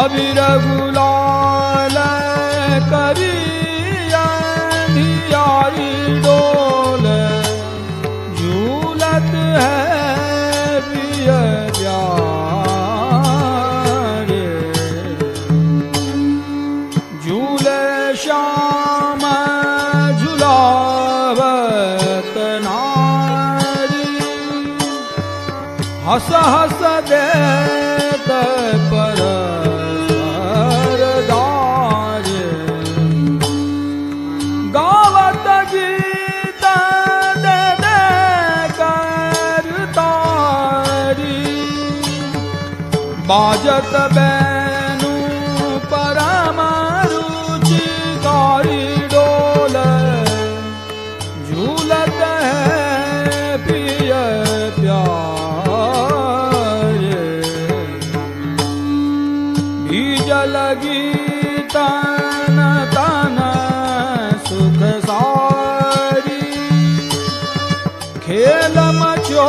अभिरगुलाल करिया धियारी डोले झूलत है प्रिय रे झूल शाम झुलावत नारी हस हस दे બાજત બેનું પરમારુચિ તારી ડોલ ઝૂલત પિય પ્યારે બીજ લગી તન તન સુખ સારી ખેલ મચો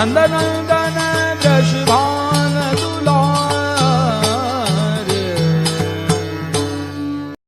Andando